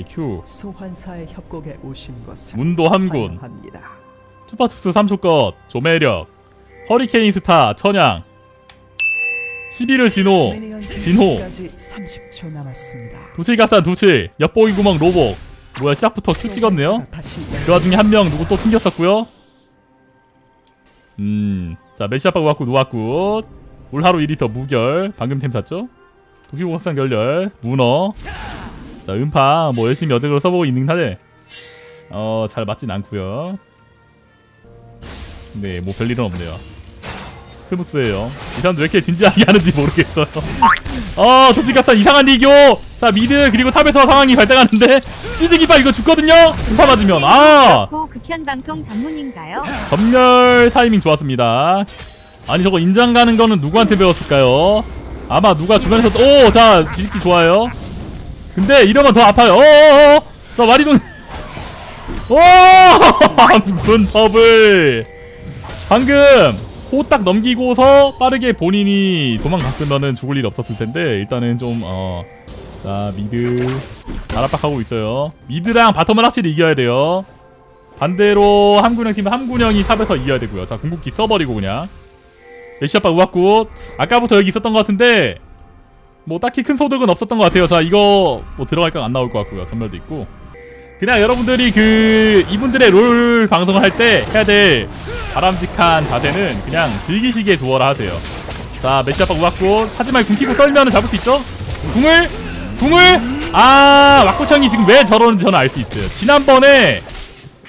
오케이 큐 소환사의 협곡에 오신 것을 문도 함군. 환영합니다. 투파춥스 3초 것 조매력 허리케인 스타 천양 11을 진호 진호. 생성까지 30초 남았습니다. 두실가산 두실 엿보기 구멍 로복 뭐야 시작부터 큐 찍었네요? 그 와중에 한 명 누구 또 튕겼었고요? 음자 메시아빠 우악구 노악구 물하루 2리터 무결. 방금 템 샀죠? 도끼공합상 결렬. 문어 자 음파 뭐 열심히 어적으로 써보고 있는 하데 어잘 맞진 않고요. 네 뭐 별일은 없네요. 크무스예요. 이 사람들 왜 이렇게 진지하게 하는지 모르겠어요. 어 도시갑산 이상한 리교! 자 미드 그리고 탑에서 상황이 발생하는데 찌득이빨 이거 죽거든요? 음파 맞으면. 아! 고 극현 방송 전문인가요? 전멸 타이밍 좋았습니다. 아니 저거 인장 가는 거는 누구한테 배웠을까요? 아마 누가 주변에서 오자 딜기 좋아요. 근데 이러면 더 아파요. 어어어 저 마리돈 오 무슨 법을 방금 호딱 넘기고서 빠르게 본인이 도망갔으면은 죽을 일 없었을 텐데 일단은 좀 어 자 미드 잘 압박하고 있어요. 미드랑 바텀은 확실히 이겨야 돼요. 반대로 함군형 팀은 함군형이 탑에서 이겨야 되고요. 자 궁극기 써버리고 그냥 메시아빠 우악구 아까부터 여기 있었던 것 같은데 뭐 딱히 큰 소득은 없었던 것 같아요. 자 이거 뭐 들어갈까 안 나올 것 같고요. 전멸도 있고 그냥 여러분들이 그 이분들의 롤 방송을 할 때 해야 될 바람직한 자세는 그냥 즐기시기에 두어라 하세요. 자 메시 아빠 우악구 하지만 궁 키고 썰면은 잡을 수 있죠? 궁을 궁을 아 왁구청이 지금 왜 저러는지 저는 알 수 있어요. 지난번에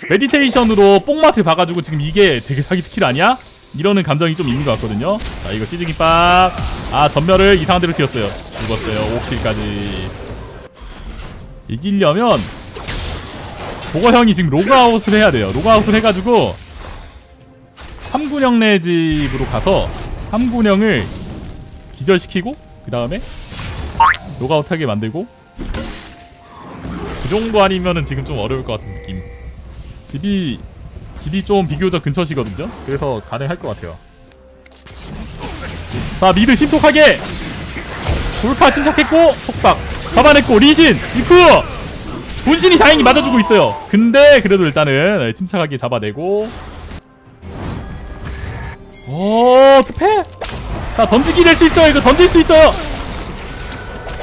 메디테이션으로 뽕맛을 봐가지고 지금 이게 되게 사기 스킬 아니야? 이러는 감정이 좀 있는 것 같거든요. 자 이거 찌직이빡. 아 전멸을 이상한 데로 튀었어요. 죽었어요. 5킬까지. 이기려면 보거 형이 지금 로그아웃을 해야 돼요. 로그아웃을 해가지고 함군형네 집으로 가서 함군형을 기절시키고 그 다음에 로그아웃하게 만들고 그 정도 아니면은 지금 좀 어려울 것 같은 느낌. 집이 집이 좀 비교적 근처시거든요. 그래서 가능할 것 같아요. 자 미드 신속하게 돌파 침착했고 속박 잡아냈고 리신 이프 본신이 다행히 맞아주고 있어요. 근데 그래도 일단은 네, 침착하게 잡아내고 오 특패 자 던지기 될 수 있어요. 이거 던질 수 있어요.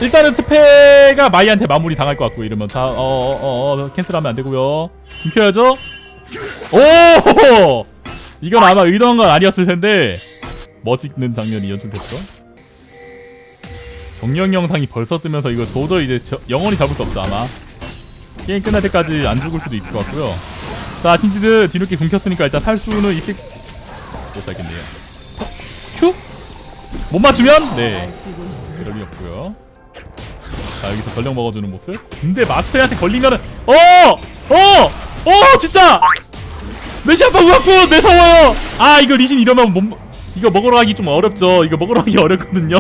일단은 특패가 마이한테 마무리 당할 것 같고 이러면 자 어어어 어, 어, 캔슬하면 안 되고요. 굶겨야죠. 오! 이건 아마 의도한 건 아니었을 텐데 멋있는 장면이 연출됐죠. 정령 영상이 벌써 뜨면서 이거 도저히 이제 저, 영원히 잡을 수 없죠 아마. 게임 끝날 때까지 안 죽을 수도 있을 것 같고요. 자 진지드 뒤늦게 굶겼으니까 일단 살 수는 있을 못 살겠네요. 큐? 못 맞추면 네. 그럴 리 없고요. 자 여기서 전력 먹어주는 모습. 근데 마스터한테 걸리면은 어! 어! 어! 진짜! 메시아파 우악구 매서워요! 아 이거 리신 이러면 못 이거 먹으러 가기 좀 어렵죠. 이거 먹으러 가기 어렵거든요.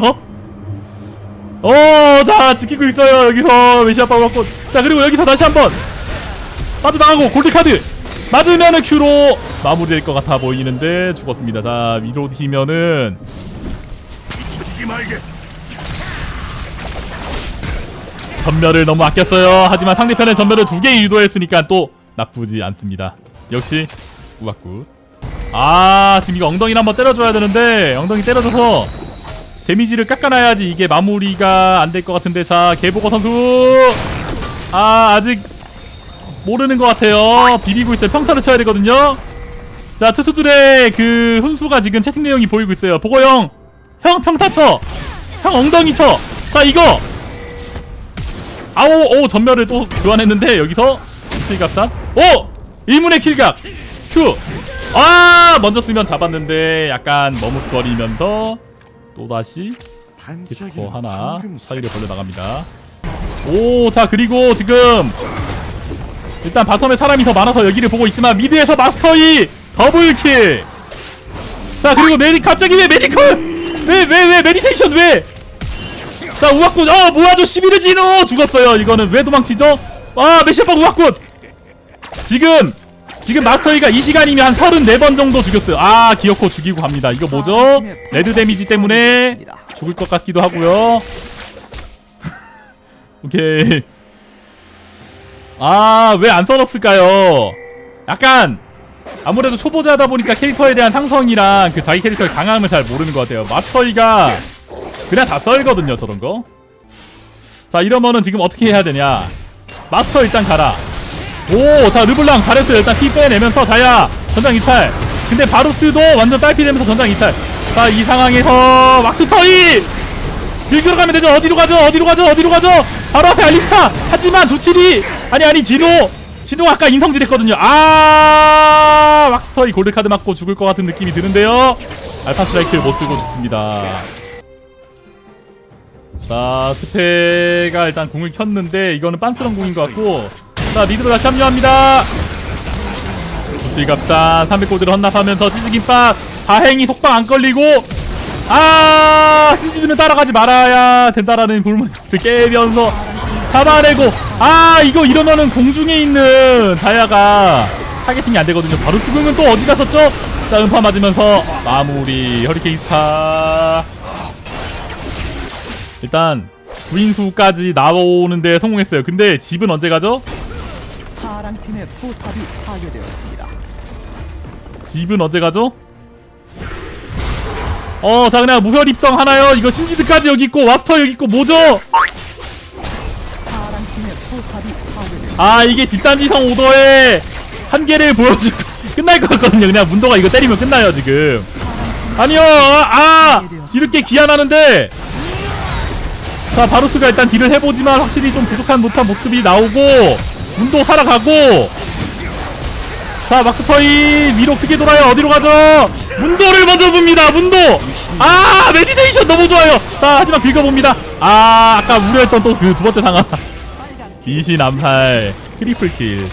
어, 자 지키고 있어요. 여기서 메시아파 우악구. 자 그리고 여기서 다시 한번 빠져나가고 골드 카드 맞으면은 큐로 마무리될 것 같아 보이는데 죽었습니다. 자 위로 튀면은 전멸을 너무 아꼈어요. 하지만 상대편은 전멸을 두 개 유도했으니까 또 나쁘지 않습니다. 역시 우악굿. 아 지금 이거 엉덩이를 한번 때려줘야 되는데 엉덩이 때려줘서 데미지를 깎아놔야지 이게 마무리가 안 될 것 같은데 자 개보고 선수 아 아직 모르는 것 같아요. 비비고 있어요. 평타를 쳐야 되거든요. 자 투수들의 그 훈수가 지금 채팅 내용이 보이고 있어요. 보고 형, 형 평타 쳐, 형 엉덩이 쳐. 자 이거 아오 오 전멸을 또 교환했는데 여기서 킬각산? 오! 일문의 킬각! 큐 아 먼저 쓰면 잡았는데 약간 머뭇거리면서 또 다시 디스코 하나 사이를 벌려 나갑니다. 오 자 그리고 지금 일단 바텀에 사람이 더 많아서 여기를 보고 있지만 미드에서 마스터이 더블킬! 자 그리고 메디 갑자기 왜 메디컬? 왜 왜 왜 메디테이션 왜? 자 우악군 어 모아줘 11을 진호 죽었어요. 이거는 왜 도망치죠? 아 메시아빠 우악군 지금 지금 마스터이가 이 시간이면 한 34번 정도 죽였어요 아 기어코 죽이고 갑니다 이거 뭐죠 레드 데미지 때문에 죽을 것 같기도 하고요 오케이 아, 왜 안 썰었을까요? 약간 아무래도 초보자다 보니까 캐릭터에 대한 상성이랑 그 자기 캐릭터의 강함을 잘 모르는 것 같아요. 마스터이가 그냥 다 썰거든요, 저런 거. 자, 이러면은 지금 어떻게 해야 되냐? 마스터 일단 가라. 오, 자, 르블랑 잘했어요. 일단 피 빼내면서 자야 전장 이탈. 근데 바루스도 완전 딸피 되면서 전장 이탈. 자, 이 상황에서 막스터이 밀기로 가면 되죠. 어디로 가죠? 어디로 가죠? 어디로 가죠? 바로 앞에 알리스타. 하지만 두칠이 아니 아니 진호. 진호 아까 인성질 했거든요. 아 왁스터이 골드카드 맞고 죽을 것 같은 느낌이 드는데요. 알파 스트라이크를 못 쓰고 죽습니다. 자 트페가 일단 공을 켰는데 이거는 빤스런 공인 것 같고 자 미드로 다시 합류합니다. 질갑단 300골드를 헌납하면서 치즈김밥. 다행히 속박 안 걸리고. 아 신지드면 따라가지 말아야 된다라는 불문을 깨면서 잡아내고. 아 이거 이러면은 공중에 있는 자야가 타겟팅이 안 되거든요. 바로 수긍은 또 어디 갔었죠? 자 음파 맞으면서 마무리. 허리케인 스타. 일단 구인수까지 나오는데 성공했어요. 근데 집은 언제 가죠? 파랑 팀의 포탑이 파괴되었습니다. 집은 언제 가죠? 어, 자 그냥 무혈 입성 하나요? 이거 신지드까지 여기 있고 와스터 여기 있고 뭐죠? 아 이게 집단지성 오더의 한계를 보여주고 끝날 것 같거든요. 그냥 문도가 이거 때리면 끝나요 지금. 아니요, 아 뒤늦게 기한하는데. 자 바루스가 일단 딜을 해보지만 확실히 좀 부족한 듯한 모습이 나오고 문도 살아가고. 자 막스터이 위로 크게 돌아요. 어디로 가죠? 문도를 먼저 봅니다. 문도. 아 메디테이션 너무 좋아요. 자 하지만 긁어봅니다. 아 아까 우려했던 또 그 두 번째 상황. 이신 암살 트리플 킬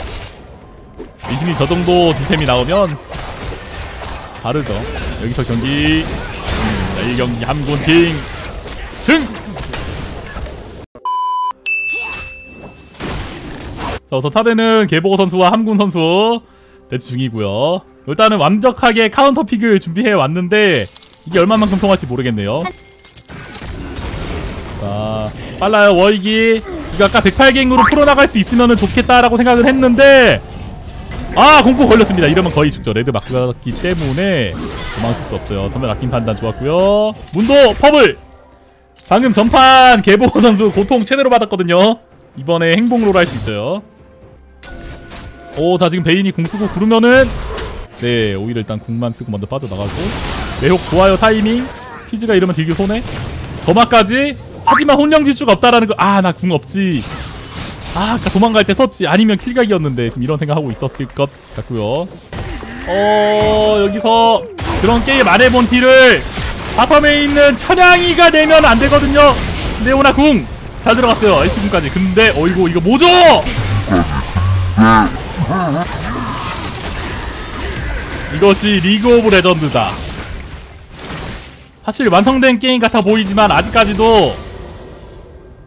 이신이 저 정도 뒷템이 나오면 다르죠 여기서 경기 음, 1경기 함군 킹 승! 자 우선 탑에는 개보고 선수와 함군 선수 대치 중이고요. 일단은 완벽하게 카운터 픽을 준비해 왔는데 이게 얼마만큼 통할지 모르겠네요. 자 빨라요 워익이. 이거 아까 108갱으로 풀어나갈 수 있으면 좋겠다라고 생각을 했는데 아 공포 걸렸습니다. 이러면 거의 죽죠. 레드 마크였기 때문에 도망칠 수 없어요. 전면 아낀 판단 좋았고요. 문도 퍼블! 방금 전판 개보 선수 고통 최대로 받았거든요. 이번에 행복로로 할 수 있어요 오자 지금 베인이 궁 쓰고 구르면은 네 오히려 일단 궁만 쓰고 먼저 빠져나가고. 매혹 좋아요 타이밍. 피즈가 이러면 되게 손해. 점화까지. 하지만 혼령지주가 없다라는 거아 나 궁 없지. 아 아까 도망갈 때 썼지. 아니면 킬각이었는데 지금 이런 생각하고 있었을 것 같고요. 어 여기서 그런 게임 안 해본 티를 바텀에 있는 천양이가 내면 안 되거든요. 네오나 궁 잘 들어갔어요. 애쉬 궁까지. 근데 어이구 이거 뭐죠 이것이 리그 오브 레전드다 사실 완성된 게임 같아 보이지만 아직까지도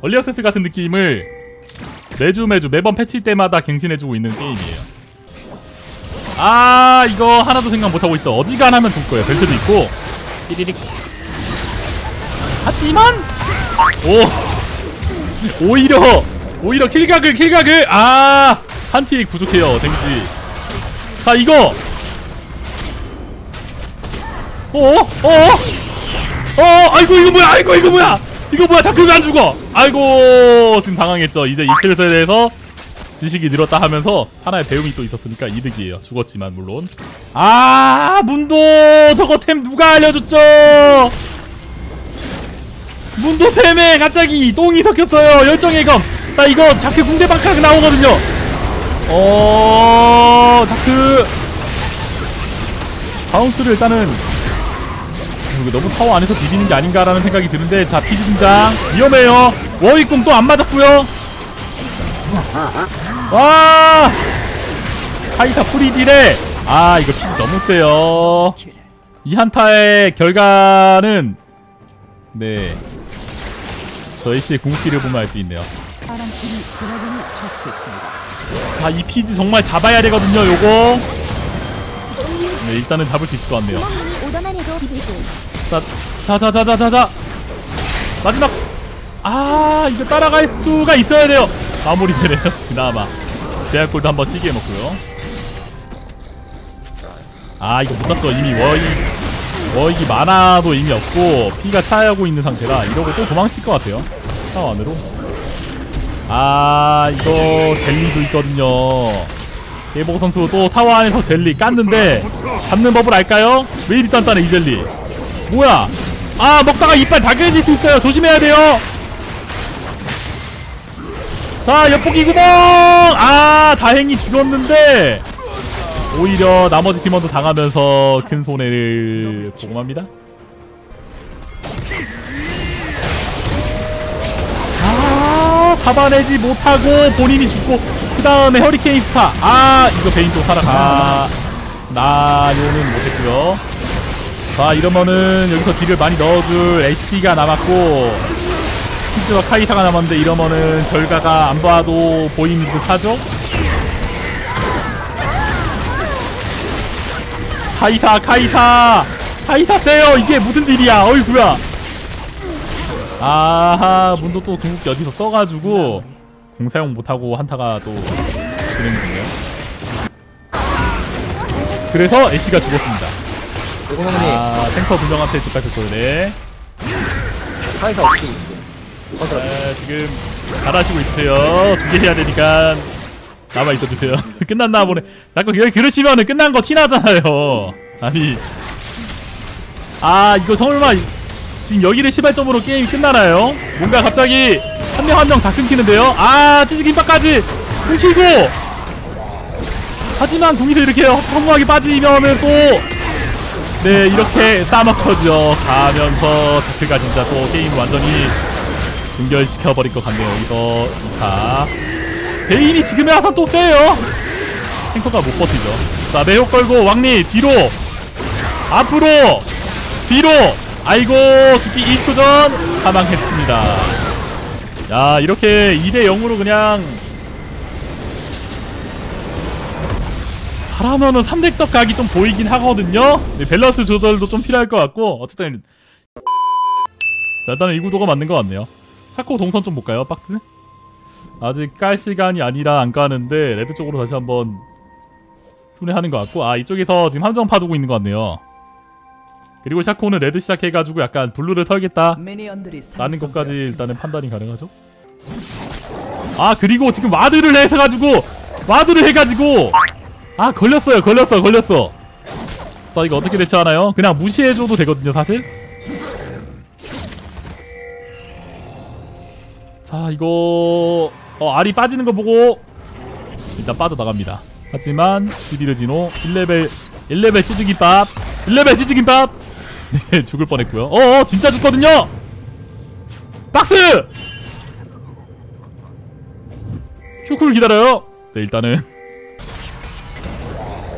얼리어세스 같은 느낌을 매주 매주 매번 패치 때마다 갱신해주고 있는 게임이에요. 아 이거 하나도 생각 못하고 있어. 어지간하면 죽을 거예요. 벨트도 있고. 띠리릭. 하지만 오 오히려 오히려 킬각을 킬각을 아 한틱 부족해요. 데미지. 자 이거 어어 어. 어, 아이고 이거 뭐야? 아이고 이거 뭐야? 이거 뭐야? 자꾸 왜안 죽어? 아이고 지금 당황했죠. 이제 이클스에 대해서 지식이 늘었다 하면서 하나의 배움이 또 있었으니까 이득이에요. 죽었지만 물론. 아 문도 저거 템 누가 알려줬죠? 문도 템에 갑자기 똥이 섞였어요. 열정의 검. 자 이거 자크 궁대방각 나오거든요. 어 자크. 바운스를 일단은 너무 타워 안에서 비비는 게 아닌가라는 생각이 드는데 자 피지 등장. 위험해요. 워익궁 또 안 맞았고요. 와! 카이사 프리딜에 아 이거 피지 너무 세요. 이 한타의 결과는 네. 저희 씨의 궁극기를 보면 알 수 있네요. 파랑 팀이 드래곤을 처치했습니다. 자 이 피지 정말 잡아야 되거든요 요거 네 일단은 잡을 수 있을 것 같네요 자, 자, 자, 자, 자, 자, 자. 마지막. 아, 이거 따라갈 수가 있어야 돼요. 마무리 되네요. 그나마. 제약골도 한번 시기해 놓고요. 아 이거 못 땄어 이미 워익 워익이 많아도 의미 없고 피가 차하고 있는 상태라 이러고 또 도망칠 것 같아요. 안으로. 아 이거 젤리도 있거든요. 예보 선수 또 타워 안에서 젤리 깠는데 잡는 법을 알까요? 왜 이리 단단해 이 젤리? 뭐야? 아 먹다가 이빨 다 깨질 수 있어요. 조심해야 돼요. 자 엿보기 구멍! 아 다행히 죽었는데 오히려 나머지 팀원도 당하면서 큰 손해를 보고 맙니다. 잡아내지 못하고 본인이 죽고 그 다음에 허리케인 스타. 아 이거 베인 또 살아가. 나요는 못했고요. 자 이러면은 여기서 딜을 많이 넣어줄 애쉬가 남았고 키즈와 카이사가 남았는데 이러면은 결과가 안 봐도 보이는 듯 하죠? 카이사 카이사! 카이사 세요! 이게 무슨 딜이야? 어이구야 아하 문도 또 궁극기 어디서 써가지고 공 사용 못하고 한타가 또 진행되네요. 그래서 애쉬가 죽었습니다. 아 탱커 두 명한테 집가셨어요. 네. 카이사 어떻게 있어요? 아, 지금 잘하시고 있으세요. 두 개 해야 되니까 남아 있어주세요. 끝났나 보네. 자꾸 그러시면은 끝난 거 티나잖아요. 아니. 아 이거 설마 지금 여기를 시발점으로 게임이 끝나나요? 뭔가 갑자기 한 명 한 명 다 끊기는데요? 아 찌즈김밥까지 끊기고! 하지만 동기서 이렇게 허무하게 빠지면은 또 네 이렇게 싸먹혀져 가면서 다크가 진짜 또 게임 완전히 중결시켜버릴 것 같네요. 여기서 이타. 베인이 지금에 와서 또 세요. 탱커가 못 버티죠. 자 매혹 걸고 왕리 뒤로. 앞으로 뒤로 아이고 죽기 1초 전 사망했습니다. 야 이렇게 2대 0으로 그냥 잘하면은 3대 떡 각이 좀 보이긴 하거든요? 네, 밸런스 조절도 좀 필요할 것 같고 어쨌든 자 일단은 이 구도가 맞는 것 같네요. 샤코 동선 좀 볼까요 박스? 아직 깔 시간이 아니라 안 까는데 레드 쪽으로 다시 한번 순회하는 것 같고 아 이쪽에서 지금 함정 파두고 있는 것 같네요 그리고 샤코는 레드 시작해가지고 약간 블루를 털겠다. 라는 것까지. 일단은 판단이 가능하죠? 아 그리고 지금 와드를 해서가지고 와드를 해가지고 아 걸렸어요 걸렸어 걸렸어. 자 이거 어떻게 대처하나요? 그냥 무시해줘도 되거든요 사실. 자 이거 어 알이 빠지는 거 보고 일단 빠져나갑니다. 하지만 주디르지노 1레벨 1레벨 찌즈김밥 1레벨 찌즈김밥 네 죽을 뻔했고요. 어어 진짜 죽거든요! 박스! 휴크를 기다려요. 네 일단은.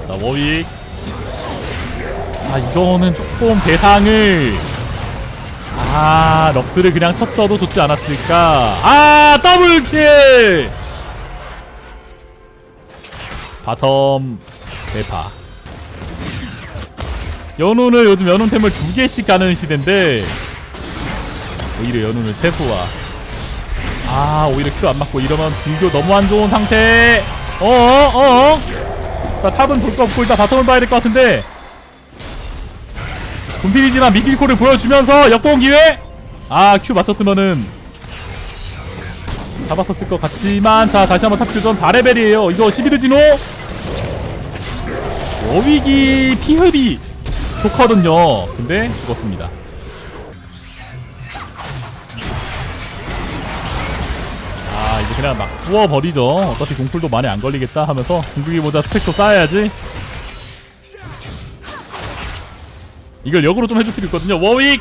자 워윅. 아 이거는 조금 대상을. 아 럭스를 그냥 쳤어도 좋지 않았을까? 아 더블킬! 바텀 대파 연운을 요즘 연운템을 두 개씩 가는 시대인데 오히려 연운을 최소화. 아 오히려 큐 안 맞고 이러면 불교 너무 안 좋은 상태. 어어 어어. 자 탑은 볼 거 없고 일단 바텀을 봐야 될 것 같은데. 분필이지만 미킬코를 보여주면서 역공 기회. 아 큐 맞췄으면은 잡았었을 것 같지만 자 다시 한번 탑큐전 4레벨이에요. 이거 11드지노? 워윅이 피흡이 좋거든요. 근데 죽었습니다. 아 이제 그냥 막 부어버리죠. 어차피 공풀도 많이 안 걸리겠다 하면서 모자 스택도 쌓아야지. 이걸 역으로 좀 해줄 필요 있거든요. 워윅!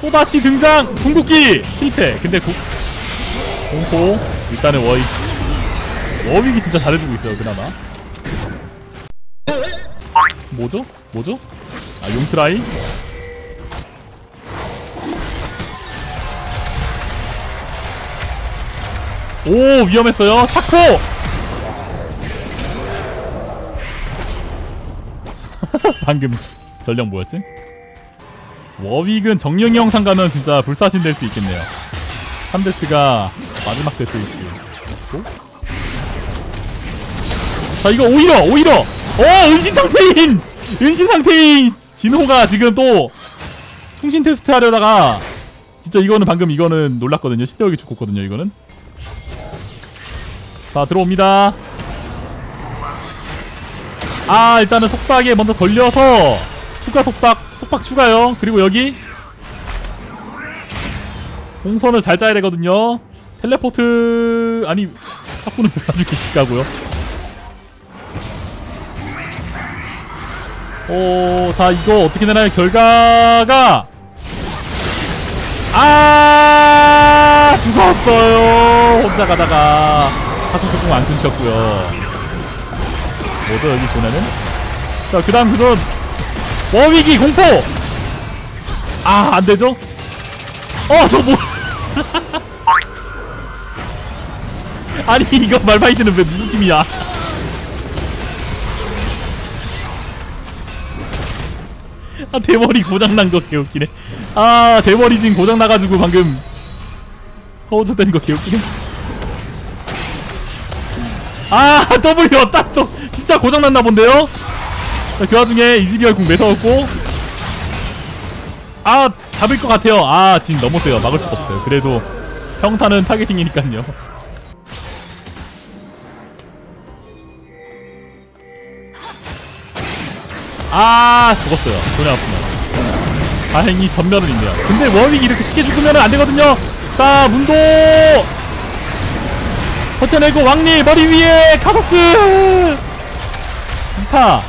또다시 등장! 궁극기 실패! 근데 구, 공포? 일단은 워윅. 워윅이 진짜 잘해주고 있어요 그나마. 뭐죠? 뭐죠? 아 용트라이? 오 위험했어요 샤코 방금 전령 뭐였지? 워윅은 정령이 영상 가면 진짜 불사신 될 수 있겠네요 3데스가 마지막 수 있고 자 이거 오히려 오히려 어 은신 상태인 은신 상태인 진호가 지금 또 통신 테스트 하려다가 진짜 이거는 방금 이거는 놀랐거든요. 실력이 죽었거든요 이거는. 자 들어옵니다. 아 일단은 속박에 먼저 걸려서 추가 속박 속박 추가요. 그리고 여기 동선을 잘 짜야 되거든요. 텔레포트 아니 사쿠는 아주 계속 가고요 오, 자 이거 어떻게 되나요? 결과가 아 죽었어요. 혼자 가다가 사수 소금 안 끊겼고요. 뭐죠 여기 보면은? 자 그 다음 그전 워위기 공포. 아 안 되죠? 어 저 뭐? 아니 이거 말파이트는 왜 무슨 팀이야? 아 대머리 고장난 거 개웃기네. 아 대머리 지금 고장나가지고 방금 허우적대는 거 개웃기네. 아 W 딱또. 진짜 고장났나 본데요? 자, 그 와중에 이즈리얼 궁 매서웠고. 아 잡을 것 같아요. 아 지금 너무 세요. 막을 수가 없어요. 그래도 평타는 타겟팅이니까요 아 죽었어요. 돈이 아프면 다행히 전멸은 있네요. 근데 워윅이 이렇게 쉽게 죽으면 안 되거든요. 자 문도! 버텨내고 왕리 머리 위에 카서스! 3파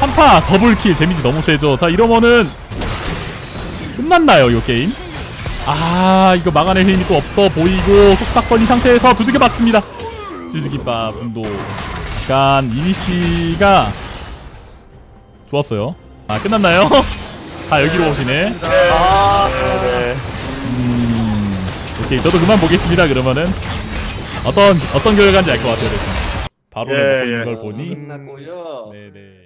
3파 더블킬. 데미지 너무 세죠. 자 이러면은 끝났나요 이 게임. 아 이거 막아낼 힘이 또 없어 보이고 속박 걸린 상태에서 두들겨 맞습니다. 찌즈기빠 문도. 약간 이니시가 좋았어요. 아 끝났나요? 아 여기로 오시네. 아 네. 음, 오케이 저도 그만 보겠습니다. 그러면은 어떤 어떤 결과인지 알 것 같아요. 대충. 바로 예, 예. 걸 보니. 끝났고요. 네네.